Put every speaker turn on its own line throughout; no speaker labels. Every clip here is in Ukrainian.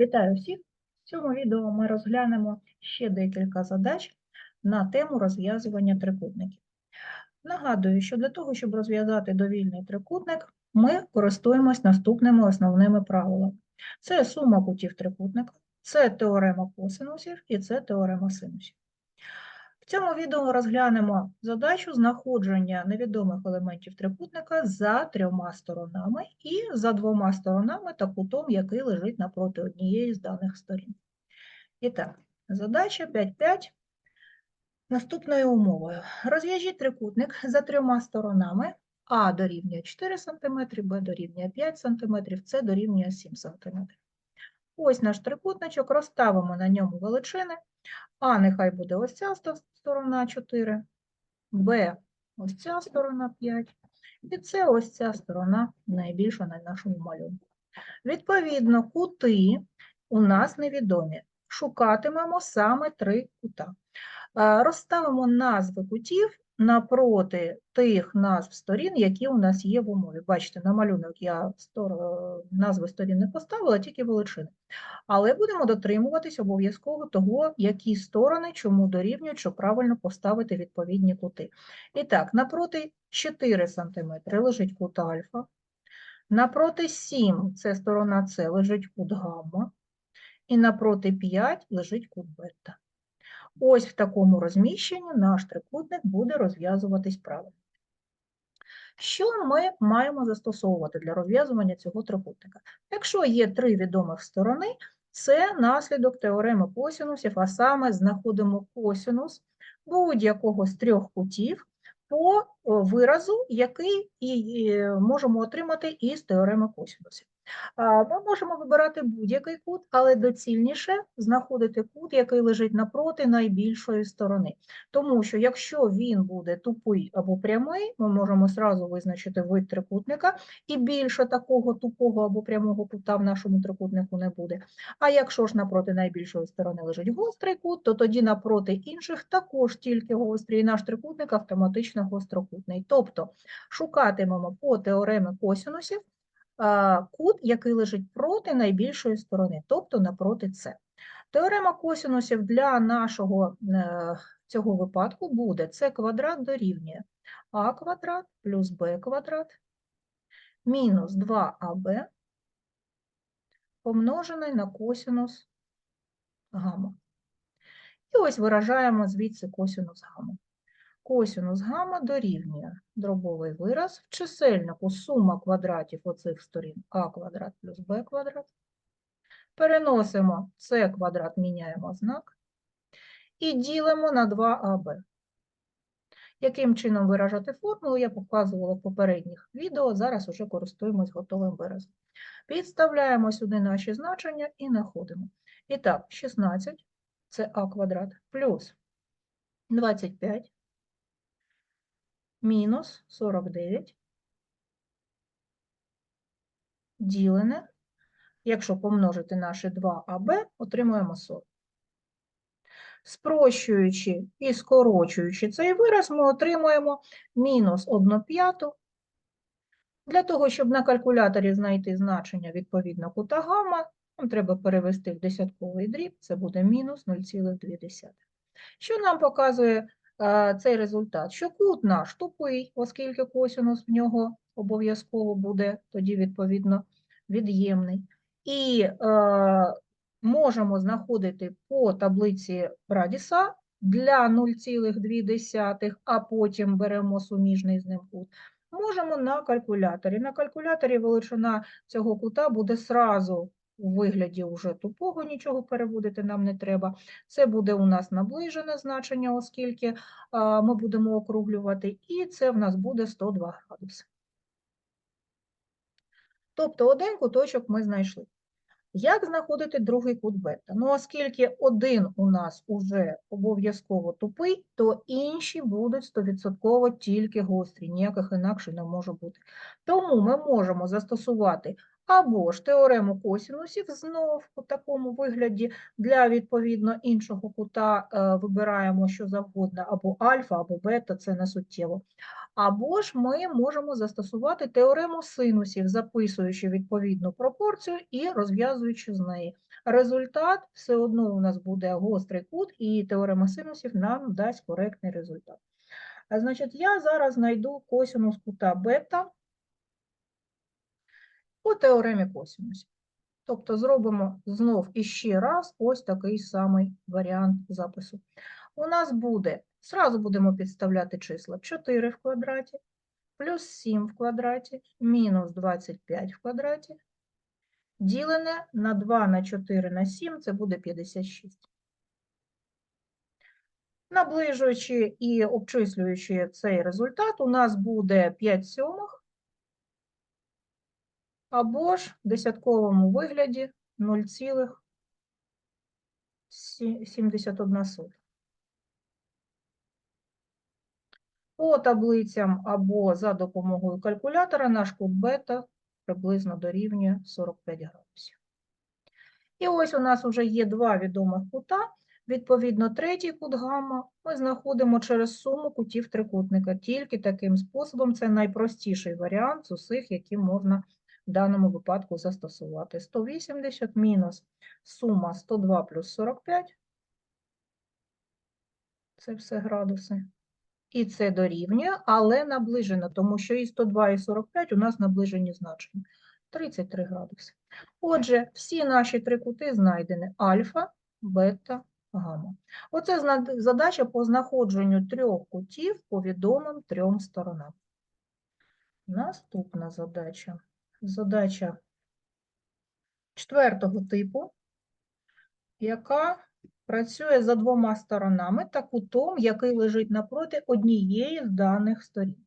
Вітаю всіх! В цьому відео ми розглянемо ще декілька задач на тему розв'язування трикутників. Нагадую, що для того, щоб розв'язати довільний трикутник, ми користуємось наступними основними правилами. Це сума кутів трикутника, це теорема косинусів і це теорема синусів. В цьому відео розглянемо задачу знаходження невідомих елементів трикутника за трьома сторонами і за двома сторонами та кутом, який лежить напроти однієї з даних сторін. І так, задача 5.5 наступною умовою. Розв'яжіть трикутник за трьома сторонами. А дорівнює 4 см, Б дорівнює 5 см, С дорівнює 7 см. Ось наш трикутничок, розставимо на ньому величини. А нехай буде ось ця сторона 4, Б ось ця сторона 5, і це ось ця сторона найбільша на нашому малюнку. Відповідно, кути у нас невідомі. Шукатимемо саме три кута. Е, Розставимо назви кутів напроти тих назв сторін, які у нас є в умові. Бачите, на малюнок я стор- назви сторін не поставила, тільки величини. Але будемо дотримуватись обов'язково того, які сторони чому дорівнюють, щоб правильно поставити відповідні кути. І так, напроти 4 см лежить кут альфа, напроти 7 це сторона С лежить кут гамма, і напроти 5 лежить кут бета. Ось в такому розміщенні наш трикутник буде розв'язуватись правильно. Що ми маємо застосовувати для розв'язування цього трикутника? Якщо є три відомих сторони, це наслідок теореми косінусів, а саме знаходимо косінус будь-якого з трьох кутів по виразу, який і е, можемо отримати із теореми косінусів. Ми можемо вибирати будь-який кут, але доцільніше знаходити кут, який лежить напроти найбільшої сторони. Тому що якщо він буде тупий або прямий, ми можемо зразу визначити вид трикутника, і більше такого тупого або прямого кута в нашому трикутнику не буде. А якщо ж напроти найбільшої сторони лежить гострий кут, то тоді напроти інших також тільки гострий, і наш трикутник автоматично гострокутний. Тобто шукатимемо по теоремі косінусів кут, який лежить проти найбільшої сторони, тобто напроти С. Теорема косінусів для нашого е, цього випадку буде С квадрат дорівнює А квадрат плюс Б квадрат мінус 2АБ помножений на косінус гамма. І ось виражаємо звідси косінус гамма. Косінус гамма дорівнює дробовий вираз в чисельнику сума квадратів оцих сторін а квадрат плюс b квадрат. Переносимо c квадрат, міняємо знак і ділимо на 2аб. Яким чином виражати формулу, я показувала в попередніх відео, зараз уже користуємось готовим виразом. Підставляємо сюди наші значення і знаходимо. І так, 16 це а квадрат плюс 25 мінус 49 ділене, якщо помножити наші 2АБ, отримуємо 40. Спрощуючи і скорочуючи цей вираз, ми отримуємо мінус 1 п'яту. Для того, щоб на калькуляторі знайти значення відповідно кута гамма, нам треба перевести в десятковий дріб, це буде мінус 0,2. Що нам показує цей результат? Що кут наш тупий, оскільки косинус в нього обов'язково буде тоді відповідно від'ємний. І е, можемо знаходити по таблиці Радіса для 0,2, а потім беремо суміжний з ним кут. Можемо на калькуляторі. На калькуляторі величина цього кута буде сразу у вигляді уже тупого, нічого переводити нам не треба. Це буде у нас наближене значення, оскільки ми будемо округлювати, і це в нас буде 102 градуси. Тобто один куточок ми знайшли. Як знаходити другий кут бета? Ну, оскільки один у нас уже обов'язково тупий, то інші будуть 100% тільки гострі, ніяких інакше не може бути. Тому ми можемо застосувати Або ж теорему косінусів знов у такому вигляді для відповідно іншого кута е, вибираємо що завгодно, або альфа, або бета, це не суттєво. Або ж ми можемо застосувати теорему синусів, записуючи відповідну пропорцію і розв'язуючи з неї. Результат все одно у нас буде гострий кут, і теорема синусів нам дасть коректний результат. А значить, я зараз знайду косинус кута бета по теоремі косинусів. Тобто зробимо знов іще раз ось такий самий варіант запису. У нас буде, зразу будемо підставляти числа 4 в квадраті, плюс 7 в квадраті, мінус 25 в квадраті, ділене на 2 на 4 на 7, це буде 56. Наближуючи і обчислюючи цей результат, у нас буде 5 сьомих, або ж в десятковому вигляді 0,71. По таблицям або за допомогою калькулятора наш кут бета приблизно дорівнює 45 градусів. І ось у нас вже є два відомих кута. Відповідно, третій кут гамма ми знаходимо через суму кутів трикутника. Тільки таким способом це найпростіший варіант з усіх, які можна в даному випадку застосувати. 180 мінус сума 102 плюс 45. Це все градуси. І це дорівнює, але наближено, тому що і 102, і 45 у нас наближені значення. 33 градуси. Отже, всі наші три кути знайдені альфа, бета, гамма. Оце задача по знаходженню трьох кутів по відомим трьом сторонам. Наступна задача. Задача четвертого типу, яка працює за двома сторонами та кутом, який лежить напроти однієї з даних сторін.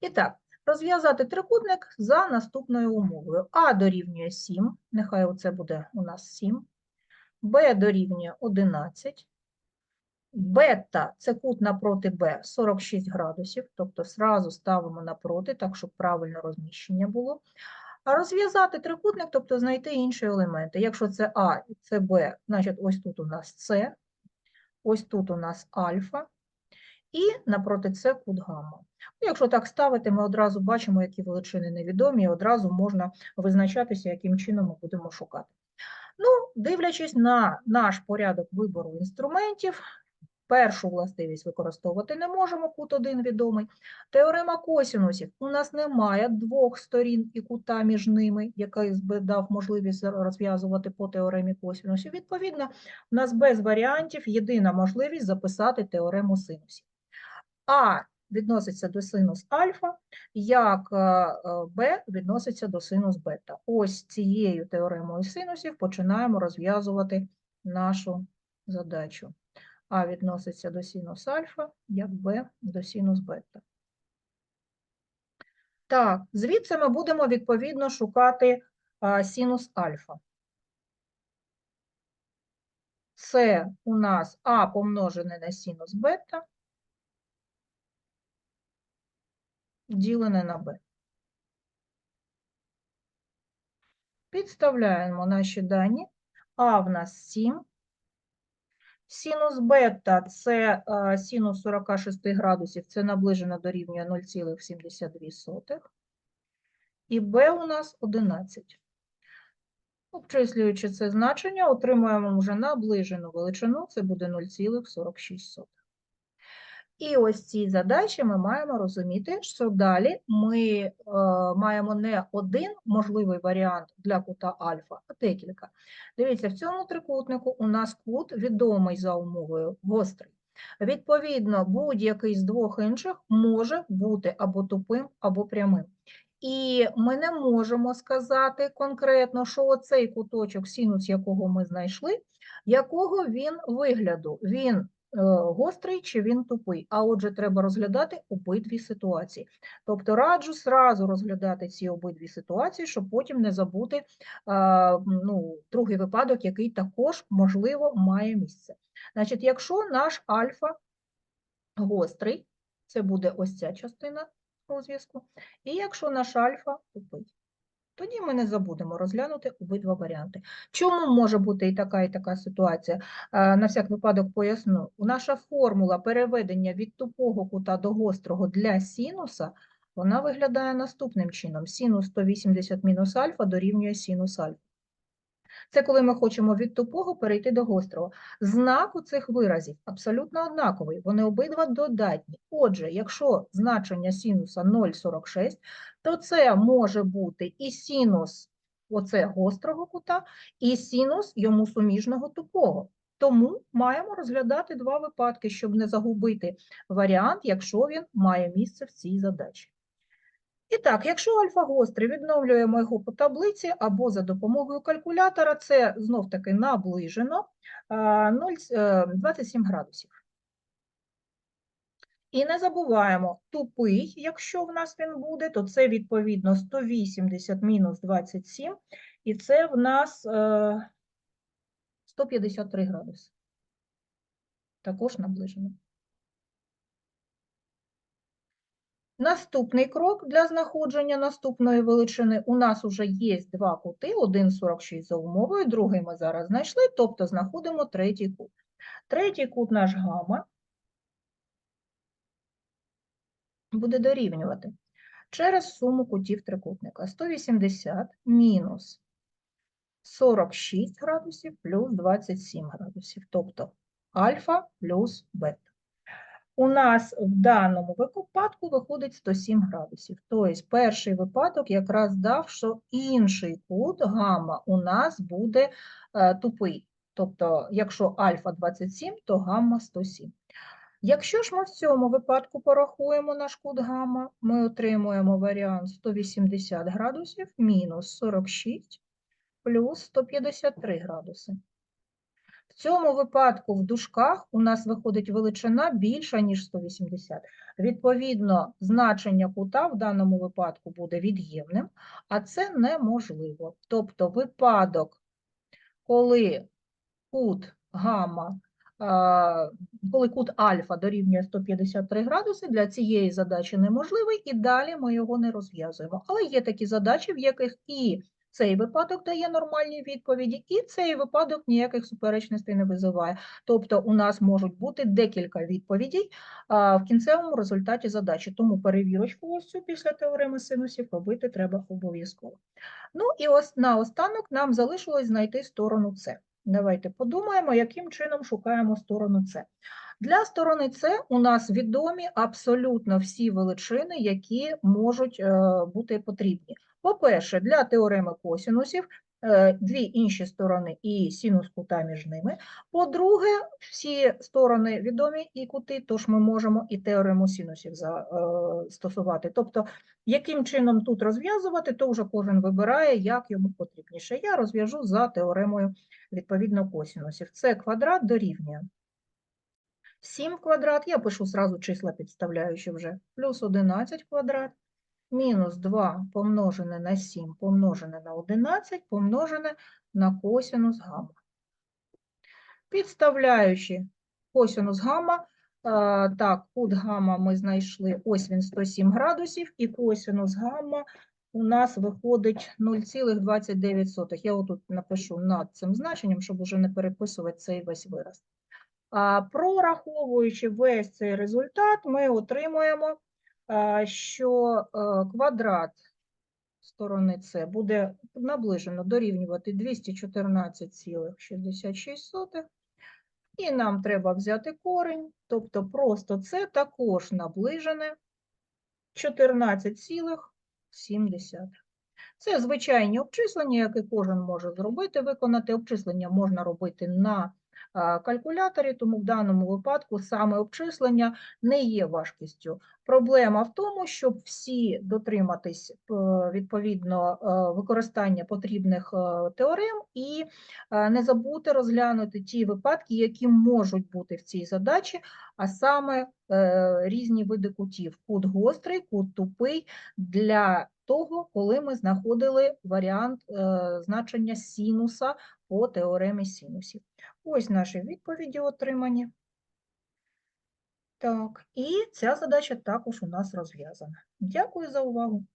І так, розв'язати трикутник за наступною умовою. А дорівнює 7, нехай оце буде у нас 7, Б дорівнює 11, бета – це кут напроти Б 46 градусів, тобто сразу ставимо напроти, так, щоб правильне розміщення було. А розв'язати трикутник, тобто знайти інші елементи. Якщо це А і це Б, значить ось тут у нас С, ось тут у нас альфа, і напроти С кут гамма. Якщо так ставити, ми одразу бачимо, які величини невідомі, і одразу можна визначатися, яким чином ми будемо шукати. Ну, дивлячись на наш порядок вибору інструментів, першу властивість використовувати не можемо, кут один відомий. Теорема косінусів. У нас немає двох сторін і кута між ними, який би дав можливість розв'язувати по теоремі косінусів. Відповідно, у нас без варіантів єдина можливість записати теорему синусів. А відноситься до синус альфа, як е, е, Б відноситься до синус бета. Ось цією теоремою синусів починаємо розв'язувати нашу задачу. А відноситься до синус альфа, як Б до синус бета. Так, звідси ми будемо відповідно шукати а, синус альфа. Це у нас А помножене на синус бета, ділене на b. Підставляємо наші дані. А в нас 7. Синус бета – це е, синус 46 градусів, це наближено до рівня 0,72. І b у нас 11. Обчислюючи це значення, отримуємо вже наближену величину, це буде 0,46. І ось ці задачі ми маємо розуміти, що далі ми е, маємо не один можливий варіант для кута альфа, а декілька. Дивіться, в цьому трикутнику у нас кут відомий за умовою гострий. Відповідно, будь-який з двох інших може бути або тупим, або прямим. І ми не можемо сказати конкретно, що оцей куточок, синус якого ми знайшли, якого він вигляду. Він гострий чи він тупий. А отже, треба розглядати обидві ситуації. Тобто раджу зразу розглядати ці обидві ситуації, щоб потім не забути ну, другий випадок, який також, можливо, має місце. Значить, якщо наш альфа гострий, це буде ось ця частина розв'язку, і якщо наш альфа тупий. Тоді ми не забудемо розглянути обидва варіанти. Чому може бути і така, і така ситуація? Е, На всяк випадок поясню. Наша формула переведення від тупого кута до гострого для синуса, вона виглядає наступним чином. Синус 180 мінус альфа дорівнює синус альфа. Це коли ми хочемо від тупого перейти до гострого. Знак у цих виразів абсолютно однаковий, вони обидва додатні. Отже, якщо значення синуса 0,46, то це може бути і синус оце гострого кута, і синус йому суміжного тупого. Тому маємо розглядати два випадки, щоб не загубити варіант, якщо він має місце в цій задачі. І так, якщо альфа гострий, відновлюємо його по таблиці або за допомогою калькулятора, це знов-таки наближено а, 0, е, 27 градусів. І не забуваємо, тупий, якщо в нас він буде, то це відповідно 180 мінус 27, і це в нас е, 153 градуси. Також наближено. Наступний крок для знаходження наступної величини. У нас вже є два кути, один 46 за умовою, другий ми зараз знайшли, тобто знаходимо третій кут. Третій кут наш гамма буде дорівнювати через суму кутів трикутника 180 мінус 46 градусів плюс 27 градусів, тобто альфа плюс бета. У нас в даному випадку виходить 107 градусів. Тобто перший випадок якраз дав, що інший кут гамма у нас буде е, тупий. Тобто, якщо альфа 27, то гамма 107. Якщо ж ми в цьому випадку порахуємо наш кут гамма, ми отримуємо варіант 180 градусів мінус 46 плюс 153 градуси. В цьому випадку в дужках у нас виходить величина більша, ніж 180. Відповідно, значення кута в даному випадку буде від'ємним, а це неможливо. Тобто випадок, коли кут гамма, коли кут альфа дорівнює 153 градуси, для цієї задачі неможливий, і далі ми його не розв'язуємо. Але є такі задачі, в яких і цей випадок дає нормальні відповіді, і цей випадок ніяких суперечностей не визиває. Тобто у нас можуть бути декілька відповідей в кінцевому результаті задачі. Тому перевірочку ось цю після теореми синусів робити треба обов'язково. Ну і ось наостанок нам залишилось знайти сторону С. Давайте подумаємо, яким чином шукаємо сторону С. Для сторони С у нас відомі абсолютно всі величини, які можуть е, бути потрібні. По-перше, для теореми косінусів е, дві інші сторони і синус кута між ними. По-друге, всі сторони відомі і кути, тож ми можемо і теорему синусів застосувати. Тобто, яким чином тут розв'язувати, то вже кожен вибирає, як йому потрібніше. Я розв'яжу за теоремою відповідно косінусів. Це квадрат дорівнює 7 квадрат, я пишу зразу числа підставляючи вже, плюс 11 квадрат, мінус 2 помножене на 7 помножене на 11 помножене на косінус гамма. Підставляючи косінус гамма, е, так, кут гамма ми знайшли, ось він 107 градусів, і косінус гамма у нас виходить 0,29. Я отут напишу над цим значенням, щоб уже не переписувати цей весь вираз. А, Прораховуючи весь цей результат, ми отримуємо, що е, квадрат сторони С буде наближено дорівнювати 214,66. І нам треба взяти корень, тобто просто це також наближене 14,7. Це звичайні обчислення, які кожен може зробити, виконати. Обчислення можна робити на калькуляторі, тому в даному випадку саме обчислення не є важкістю. Проблема в тому, щоб всі дотриматись е, відповідно е, використання потрібних е, теорем і не забути розглянути ті випадки, які можуть бути в цій задачі, а саме різні види кутів: кут гострий, кут тупий для того, коли ми знаходили варіант значення синуса по теоремі синусів. Ось наші відповіді отримані. Так, і ця задача також у нас розв'язана. Дякую за увагу.